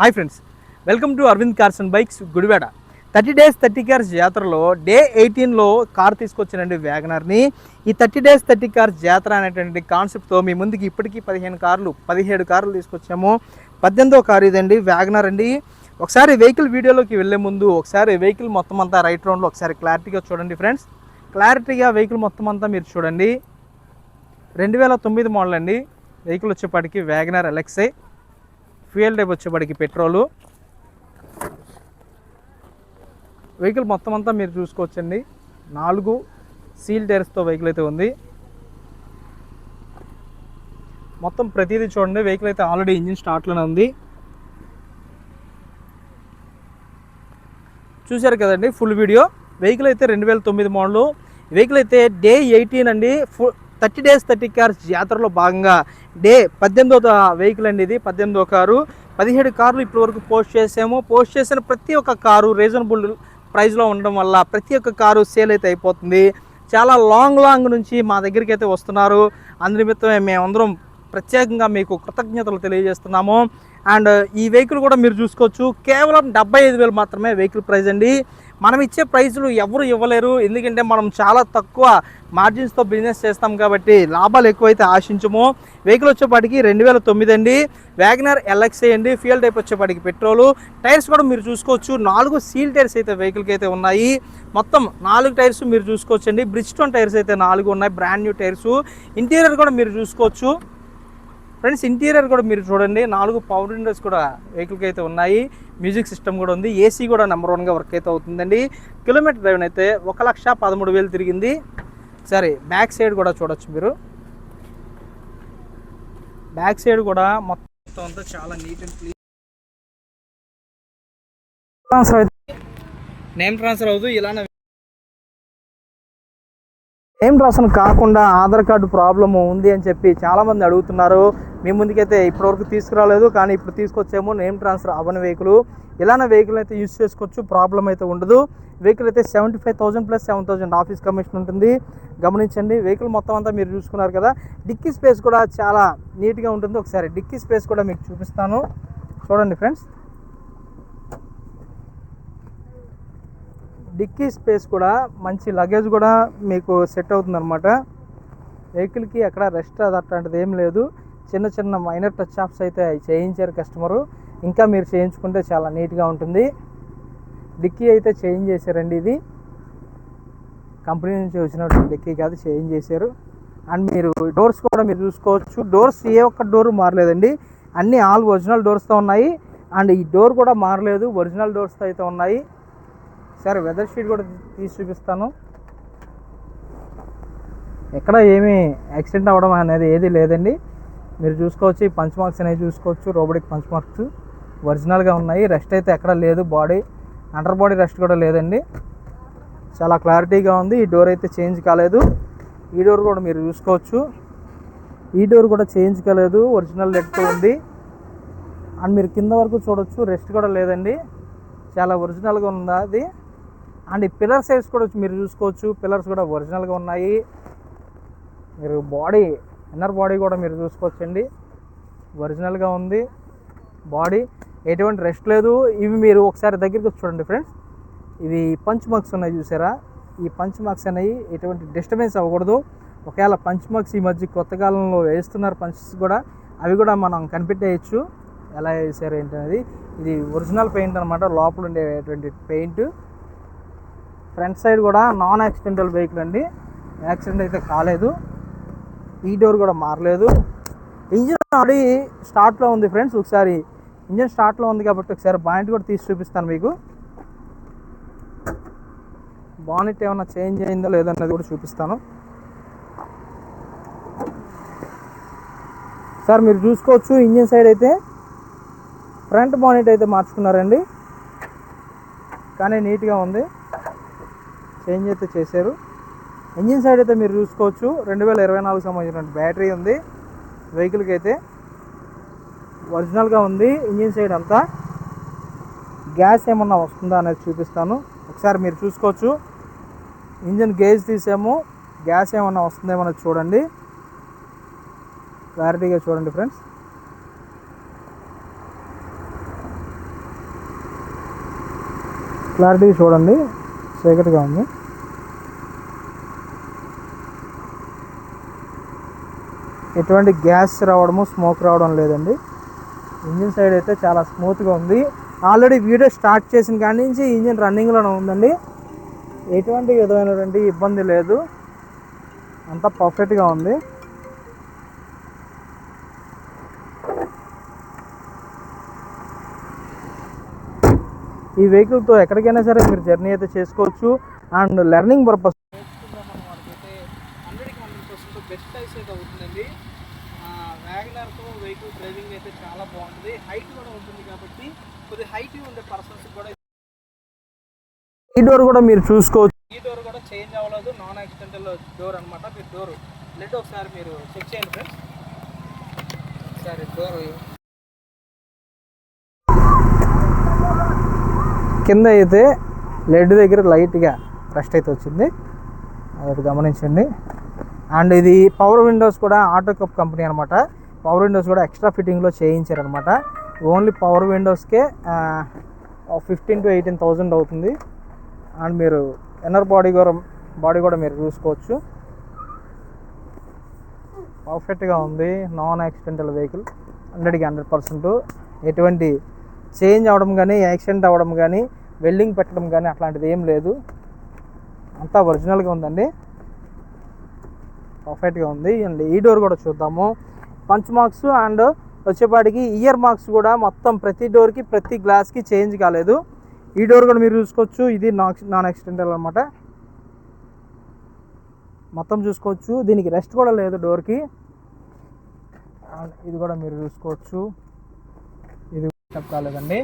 Hi friends welcome to Aravind cars and bikes Gudivada. Thirty days thirty cars జాతరలో day ఎయిటీన్లో car తీసుకొచ్చానండి వ్యాగనర్ని. ఈ థర్టీ డేస్ థర్టీ కార్స్ జాతర అనేటువంటి కాన్సెప్ట్తో మీ ముందుకి ఇప్పటికీ పదిహేను కార్లు పదిహేడు కార్లు తీసుకొచ్చాము. పద్దెనిమిదో కారు ఇదండి వ్యాగనర్ అండి. ఒకసారి వెహికల్ వీడియోలోకి వెళ్ళే ముందు ఒకసారి వెహికల్ మొత్తం అంతా రైట్ రౌండ్లో ఒకసారి క్లారిటీగా చూడండి ఫ్రెండ్స్. క్లారిటీగా వెహికల్ మొత్తం అంతా మీరు చూడండి. రెండు వేల తొమ్మిది మోడల్ అండి. వెహికల్ వచ్చేపాటికి వ్యాగనర్ ఎలక్సై ఫ్యూయల్ టైప్ వచ్చేపాటికి పెట్రోలు. వెహికల్ మొత్తం అంతా మీరు చూసుకోవచ్చండి. నాలుగు సీల్ టైర్స్తో వెహికల్ అయితే ఉంది. మొత్తం ప్రతిదీ చూడండి. వెహికల్ అయితే ఆల్రెడీ ఇంజిన్ స్టార్ట్లోనే ఉంది. చూశారు కదండి ఫుల్ వీడియో. వెహికల్ అయితే రెండు వేల తొమ్మిది మోడలు. వెహికల్ అయితే డే ఎయిటీన్ అండి. Full thirty days thirty cars జాతరలో భాగంగా డే పద్దెనిమిదో వెహికల్ అండి ఇది పద్దెనిమిదో కారు. పదిహేడు కార్లు ఇప్పటి వరకు పోస్ట్ చేసాము. పోస్ట్ చేసిన ప్రతి ఒక్క కారు రీజనబుల్ ప్రైస్లో ఉండడం వల్ల ప్రతి ఒక్క కారు సేల్ అయితే అయిపోతుంది. చాలా లాంగ్ లాంగ్ నుంచి మా దగ్గరికి అయితే వస్తున్నారు. అందునిమిత్తమే మేమందరం ప్రత్యేకంగా మీకు కృతజ్ఞతలు తెలియజేస్తున్నాము. అండ్ ఈ వెహికల్ కూడా మీరు చూసుకోవచ్చు. కేవలం డెబ్బై ఐదు వేలు మాత్రమే వెహికల్ ప్రైస్ అండి. మనం ఇచ్చే ప్రైస్లు ఎవరు ఇవ్వలేరు. ఎందుకంటే మనం చాలా తక్కువ మార్జిన్స్తో బిజినెస్ చేస్తాం కాబట్టి లాభాలు ఎక్కువైతే ఆశించము. వెహికల్ వచ్చేపాటికి రెండు వేల తొమ్మిది అండి. వ్యాగనర్ ఎల్ఎక్సీ అండి. ఫ్యూయల్ టైప్ వచ్చేపాటికి పెట్రోలు టైర్స్ కూడా మీరు చూసుకోవచ్చు. నాలుగు సీల్ టైర్స్ అయితే వెహికల్కి అయితే ఉన్నాయి. మొత్తం నాలుగు టైర్స్ మీరు చూసుకోవచ్చు అండి బ్రిడ్జ్ టోన్ టైర్స్ అయితే నాలుగు ఉన్నాయి. బ్రాండ్ న్యూ టైర్స్ ఇంటీరియర్ కూడా మీరు చూసుకోవచ్చు. ఫ్రెండ్స్ ఇంటీరియర్ కూడా మీరు చూడండి. నాలుగు పవర్ విండోస్ కూడా వెహికల్కి అయితే ఉన్నాయి. మ్యూజిక్ సిస్టమ్ కూడా ఉంది. ఏసీ కూడా నెంబర్ వన్గా వర్క్ అయితే అవుతుందండి. కిలోమీటర్ డ్రైవ్ అయితే ఒక లక్ష పదమూడు వేలు తిరిగింది. సరే బ్యాక్ సైడ్ కూడా చూడొచ్చు మీరు. బ్యాక్ సైడ్ కూడా మొత్తం అంతా చాలా neat and clean transfer name transfer అవుతూ ఇలానే నేమ్ ట్రాన్స్ఫర్ కాకుండా ఆధార్ కార్డు ప్రాబ్లం ఉంది అని చెప్పి చాలామంది అడుగుతున్నారు. మీ ముందుకైతే ఇప్పటివరకు తీసుకురాలేదు కానీ ఇప్పుడు తీసుకొచ్చేమో నేమ్ ట్రాన్స్ఫర్ అవ్వని వెహికల్. ఇలానే వెహికల్ అయితే యూస్ చేసుకోవచ్చు ప్రాబ్లం అయితే ఉండదు. వెహికల్ అయితే seventy five thousand plus seven thousand office commission ఉంటుంది. గమనించండి వెహికల్ మొత్తం అంతా మీరు చూసుకున్నారు కదా. డిక్కీ స్పేస్ కూడా చాలా నీట్గా ఉంటుంది. ఒకసారి డిక్కీ స్పేస్ కూడా మీకు చూపిస్తాను. చూడండి ఫ్రెండ్స్. డిక్కీ స్పేస్ కూడా మంచి లగేజ్ కూడా మీకు సెట్ అవుతుంది అనమాట వెహికల్కి అక్కడ రెస్ట్ అది అట్లాంటిది ఏం లేదు. చిన్న చిన్న మైనర్ టచ్ ఆప్స్ అయితే చేయించారు కస్టమరు. ఇంకా మీరు చేయించుకుంటే చాలా నీట్గా ఉంటుంది. డిక్కీ అయితే చేంజ్ చేశారండి ఇది. కంపెనీ నుంచి వచ్చినటువంటి డిక్కీ కాదు చేంజ్ చేశారు. అండ్ మీరు డోర్స్ కూడా మీరు చూసుకోవచ్చు. డోర్స్ ఏ ఒక్క డోర్ మారలేదండి. అన్నీ ఆల్ ఒరిజినల్ డోర్స్తో ఉన్నాయి. అండ్ ఈ డోర్ కూడా మారలేదు. ఒరిజినల్ డోర్స్తో అయితే ఉన్నాయి. సరే వెదర్ షీట్ కూడా తీసి చూపిస్తాను. ఎక్కడ ఏమీ యాక్సిడెంట్ అవ్వడం అనేది ఏది లేదండి. మీరు చూసుకోవచ్చు ఈ పంచ్ మార్క్స్ అనేవి చూసుకోవచ్చు రోబోటిక్ పంచ్ మార్క్స్ ఒరిజినల్గా ఉన్నాయి రెస్ట్ అయితే ఎక్కడ లేదు బాడీ అండర్ బాడీ రెస్ట్ కూడా లేదండి. చాలా క్లారిటీగా ఉంది ఈ డోర్ అయితే చేంజ్ కాలేదు. ఈ డోర్ కూడా మీరు చూసుకోవచ్చు. ఈ డోర్ కూడా చేంజ్ కాలేదు ఒరిజినల్ లెట్తో ఉంది. అండ్ మీరు కింద వరకు చూడొచ్చు రెస్ట్ కూడా లేదండి. చాలా ఒరిజినల్గా ఉంది అది? అండ్ ఈ పిల్లర్ సైజ్ కూడా మీరు చూసుకోవచ్చు. పిల్లర్స్ కూడా ఒరిజినల్గా ఉన్నాయి. మీరు బాడీ ఇన్నర్ బాడీ కూడా మీరు చూసుకోవచ్చండి. ఒరిజినల్గా ఉంది. బాడీ ఎటువంటి రెస్ట్ లేదు. ఇవి మీరు ఒకసారి దగ్గరికి వచ్చి చూడండి ఫ్రెండ్స్ ఇవి పంచ్ మార్క్స్ ఉన్నాయి చూసారా? ఈ పంచ్ మార్క్స్ అనేవి ఎటువంటి డిస్టర్బెన్స్ అవ్వకూడదు. ఒకవేళ పంచ్ మార్క్స్ ఈ మధ్య కొత్త కాలంలో వేస్తున్నారు పంచెస్ కూడా అవి కూడా మనం కనిపెట్టేయచ్చు. ఎలా వేసారు ఏంటి అనేది ఇది ఒరిజినల్ పెయింట్ అనమాట లోపల ఉండేటువంటి పెయింట్ ఫ్రంట్ సైడ్ కూడా నాన్ యాక్సిడెంటల్ వెహికల్ అండి. యాక్సిడెంట్ అయితే కాలేదు. ఈ డోర్ కూడా మారలేదు. ఇంజిన్ ఆల్రెడీ స్టార్ట్లో ఉంది ఫ్రెండ్స్. ఒకసారి ఇంజిన్ స్టార్ట్లో ఉంది కాబట్టి ఒకసారి బాయింట్ కూడా తీసి చూపిస్తాను మీకు. బానెట్ ఏమైనా చేంజ్ అయిందో లేదన్నది కూడా చూపిస్తాను. సార్ మీరు చూసుకోవచ్చు. ఇంజిన్ సైడ్ అయితే ఫ్రంట్ బానెట్ అయితే మార్చుకున్నారండి. కానీ నీట్గా ఉంది. చేంజ్ అయితే చేశారు. ఇంజిన్ సైడ్ అయితే మీరు చూసుకోవచ్చు. రెండు వేల ఇరవై నాలుగు సంబంధించిన బ్యాటరీ ఉంది. వెహికల్కి అయితే ఒరిజినల్గా ఉంది. ఇంజిన్ సైడ్ అంతా గ్యాస్ ఏమన్నా వస్తుందా అనేది చూపిస్తాను. ఒకసారి మీరు చూసుకోవచ్చు. ఇంజిన్ గేజ్ తీసాము. గ్యాస్ ఏమన్నా వస్తుందేమో అనేది చూడండి. క్లారిటీగా చూడండి ఫ్రెండ్స్. క్లారిటీ చూడండి. చీకటిగా ఉంది. ఎటువంటి గ్యాస్ రావడము స్మోక్ రావడం లేదండి. ఇంజిన్ సైడ్ అయితే చాలా స్మూత్గా ఉంది. ఆల్రెడీ వీడియో స్టార్ట్ చేసిన కాడి నుంచి ఇంజిన్ రన్నింగ్లోనే ఉందండి. ఎటువంటి విధమైనటువంటి ఇబ్బంది లేదు. అంతా పర్ఫెక్ట్గా ఉంది. ఈ వెహికల్తో ఎక్కడికైనా సరే మీరు జర్నీ అయితే చేసుకోవచ్చు. And learning purpose best price అయితే అవుతుందండి వ్యాగనర్తో వెహికల్ డ్రైవింగ్ అయితే చాలా బాగుంటుంది. హైట్ కూడా ఉంటుంది కాబట్టి కొద్దిగా హైట్ ఉండే పర్సన్స్ కూడా ఈ డోర్ కూడా మీరు చూసుకోవచ్చు. ఈ డోర్ కూడా చేంజ్ అవ్వలేదు. నాన్ యాక్సిడెంటల్ డోర్ అనమాట మీరు డోర్ లెట్ ఒకసారి మీరు చెక్ చేయండి ఫ్రెండ్స్. ఒకసారి డోర్ కింద అయితే లెడ్ దగ్గర లైట్గా రస్ట్ అయితే వచ్చింది. అది గమనించండి. అండ్ ఇది పవర్ విండోస్ కూడా ఆటో కప్ కంపెనీ అనమాట పవర్ విండోస్ కూడా ఎక్స్ట్రా ఫిట్టింగ్లో చేయించారనమాట ఓన్లీ పవర్ విండోస్కే ఫిఫ్టీన్ టు ఎయిటీన్ థౌజండ్ అవుతుంది. అండ్ మీరు ఎన్నర్ బాడీ కూడా బాడీ కూడా మీరు చూసుకోవచ్చు. పర్ఫెక్ట్గా ఉంది. నాన్ యాక్సిడెంటల్ వెహికల్ హండ్రెడ్కి హండ్రెడ్ పర్సెంట్ ఎటువంటి చేంజ్ అవ్వడం కానీ యాక్సిడెంట్ అవ్వడం కానీ వెల్డింగ్ పెట్టడం కానీ అట్లాంటిది ఏం లేదు. అంతా ఒరిజినల్గా ఉందండి. పర్ఫెక్ట్గా ఉంది. అండ్ ఈ డోర్ కూడా చూద్దాము. పంచ్ మార్క్స్ అండ్ వచ్చేపాటికి ఇయర్ మార్క్స్ కూడా మొత్తం ప్రతి డోర్కి ప్రతి గ్లాస్కి చేంజ్ కాలేదు. ఈ డోర్ కూడా మీరు చూసుకోవచ్చు. ఇది నాన్ నాన్ యాక్సిడెంటల్ అనమాట మొత్తం చూసుకోవచ్చు. దీనికి రెస్ట్ కూడా లేదు డోర్కి అండ్ ఇది కూడా మీరు చూసుకోవచ్చు. ఇది కాలేదండి.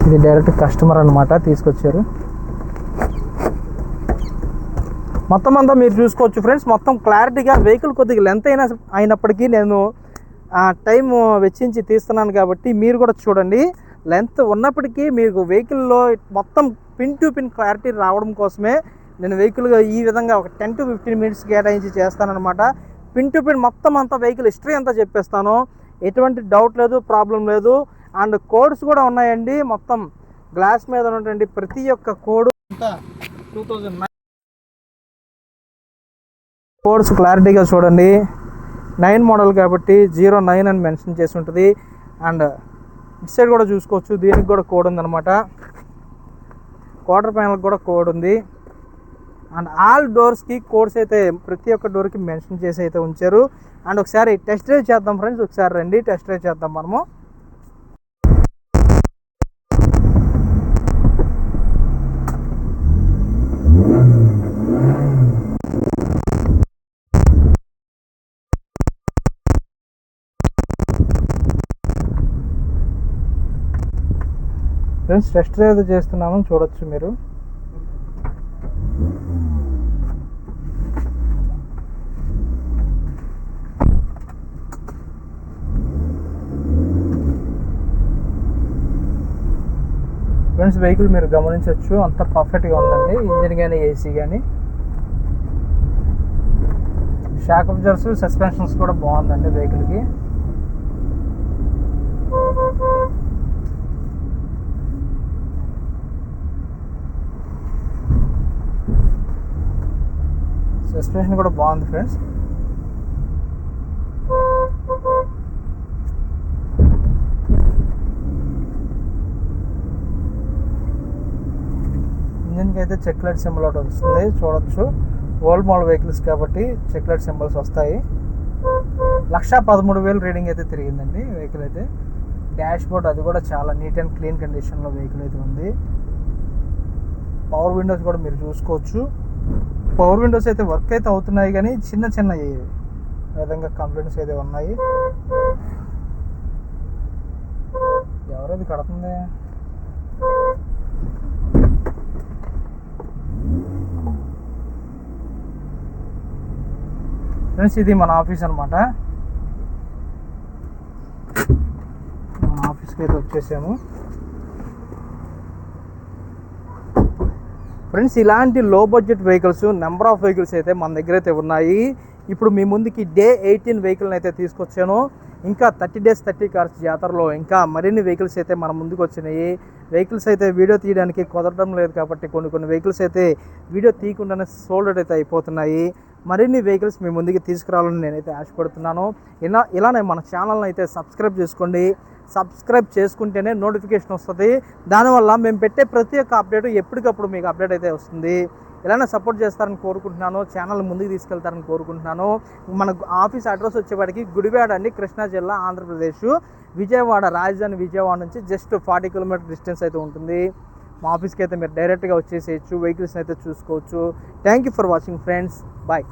ఇది డైరెక్ట్ కస్టమర్ అనమాట తీసుకొచ్చారు. మొత్తం అంతా మీరు చూసుకోవచ్చు ఫ్రెండ్స్ మొత్తం క్లారిటీగా వెహికల్ కొద్దిగా లెంత్ అయినా అయినప్పటికీ నేను టైం వెచ్చించి తీస్తున్నాను కాబట్టి మీరు కూడా చూడండి. లెంత్ ఉన్నప్పటికీ మీకు వెహికల్లో మొత్తం పిన్ టు పిన్ క్లారిటీ రావడం కోసమే నేను వెహికల్ ఈ విధంగా ఒక టెన్ టు ఫిఫ్టీన్ మినిట్స్ కేటాయించి చేస్తానన్నమాట. పిన్ టు పిన్ మొత్తం అంతా వెహికల్ హిస్టరీ అంతా చెప్పేస్తాను. ఎటువంటి డౌట్ లేదు ప్రాబ్లం లేదు. అండ్ కోడ్స్ కూడా ఉన్నాయండి. మొత్తం గ్లాస్ మీద ఉన్నటువంటి ప్రతి ఒక్క కోడ్ అంతా టూ థౌజండ్ కోడ్స్ క్లారిటీగా చూడండి. నైన్ మోడల్ కాబట్టి జీరో నైన్ అని మెన్షన్ చేసి ఉంటుంది. అండ్ ఇటు సైడ్ కూడా చూసుకోవచ్చు. దీనికి కూడా కోడ్ ఉందన్నమాట. క్వార్టర్ ప్యానల్కి కూడా కోడ్ ఉంది. అండ్ ఆల్ డోర్స్కి కోడ్స్ అయితే ప్రతి ఒక్క డోర్కి మెన్షన్ చేసి అయితే ఉంచారు. అండ్ ఒకసారి టెస్ట్ డ్రైవ్ చేద్దాం ఫ్రెండ్స్ ఒకసారి రండి టెస్ట్ డ్రైవ్ చేద్దాం మనము. ఫ్రెండ్స్ టెస్ట్ డ్రైవ్ చేస్తున్నాము చూడొచ్చు మీరు. వెహికల్ మీరు గమనించవచ్చు. అంత పర్ఫెక్ట్గా ఉందండి. ఇంజిన్ కానీ ఏసీ కానీ షాక్ అబ్జర్స్ సస్పెన్షన్స్ కూడా బాగుందండి వెహికల్కి. సస్పెన్షన్ కూడా బాగుంది ఫ్రెండ్స్. అయితే చెక్ లైట్ సింబల్ ఒకటి వస్తుంది చూడొచ్చు. ఓల్డ్ మోడల్ వెహికల్స్ కాబట్టి చెక్ లైట్ సింబల్స్ వస్తాయి. లక్ష పదమూడు వేలు రీడింగ్ అయితే తిరిగిందండి వెహికల్ అయితే. డాష్ బోర్డ్ అది కూడా చాలా నీట్ అండ్ క్లీన్ కండిషన్లో వెహికల్ అయితే ఉంది. పవర్ విండోస్ కూడా మీరు చూసుకోవచ్చు. పవర్ విండోస్ అయితే వర్క్ అయితే అవుతున్నాయి కానీ చిన్న చిన్న విధంగా కంప్లైంట్స్ అయితే ఉన్నాయి. ఎవరది కడుతుంది? ఫ్రెండ్స్ ఇది మన ఆఫీస్ అనమాట మన ఆఫీస్కి అయితే వచ్చేసాము. ఫ్రెండ్స్ ఇలాంటి low budget vehicles number of vehicles అయితే మన దగ్గర అయితే ఉన్నాయి. ఇప్పుడు మీ ముందుకి డే ఎయిటీన్ వెహికల్ని అయితే తీసుకొచ్చాను. ఇంకా థర్టీ డేస్ థర్టీ కార్స్ జాతరలో ఇంకా మరిన్ని వెహికల్స్ అయితే మన ముందుకు వచ్చినాయి. వెహికల్స్ అయితే వీడియో తీయడానికి కుదరడం లేదు కాబట్టి కొన్ని కొన్ని వెహికల్స్ అయితే వీడియో తీయకుండానే సోల్డ్ అయితే అయిపోతున్నాయి. మరిన్ని వెహికల్స్ మీ ముందుకు తీసుకురావాలని నేనైతే ఆశపడుతున్నాను. ఇలా ఇలానే మన ఛానల్ని అయితే సబ్స్క్రైబ్ చేసుకోండి. సబ్స్క్రైబ్ చేసుకుంటేనే నోటిఫికేషన్ వస్తుంది. దానివల్ల మేము పెట్టే ప్రతి ఒక్క అప్డేట్ ఎప్పటికప్పుడు మీకు అప్డేట్ అయితే వస్తుంది. ఇలానే సపోర్ట్ చేస్తారని కోరుకుంటున్నాను. ఛానల్ ముందుకు తీసుకెళ్తారని కోరుకుంటున్నాను. మన ఆఫీస్ అడ్రస్ వచ్చేవాడికి గుడివాడ అండి కృష్ణా జిల్లా ఆంధ్రప్రదేశ్. విజయవాడ రాజధాని విజయవాడ నుంచి జస్ట్ ఫార్టీ కిలోమీటర్ డిస్టెన్స్ అయితే ఉంటుంది. మా ఆఫీస్కి అయితే మీరు డైరెక్ట్గా వచ్చేసేయచ్చు వెహికల్స్ని అయితే చూసుకోవచ్చు. Thank you for watching friends bye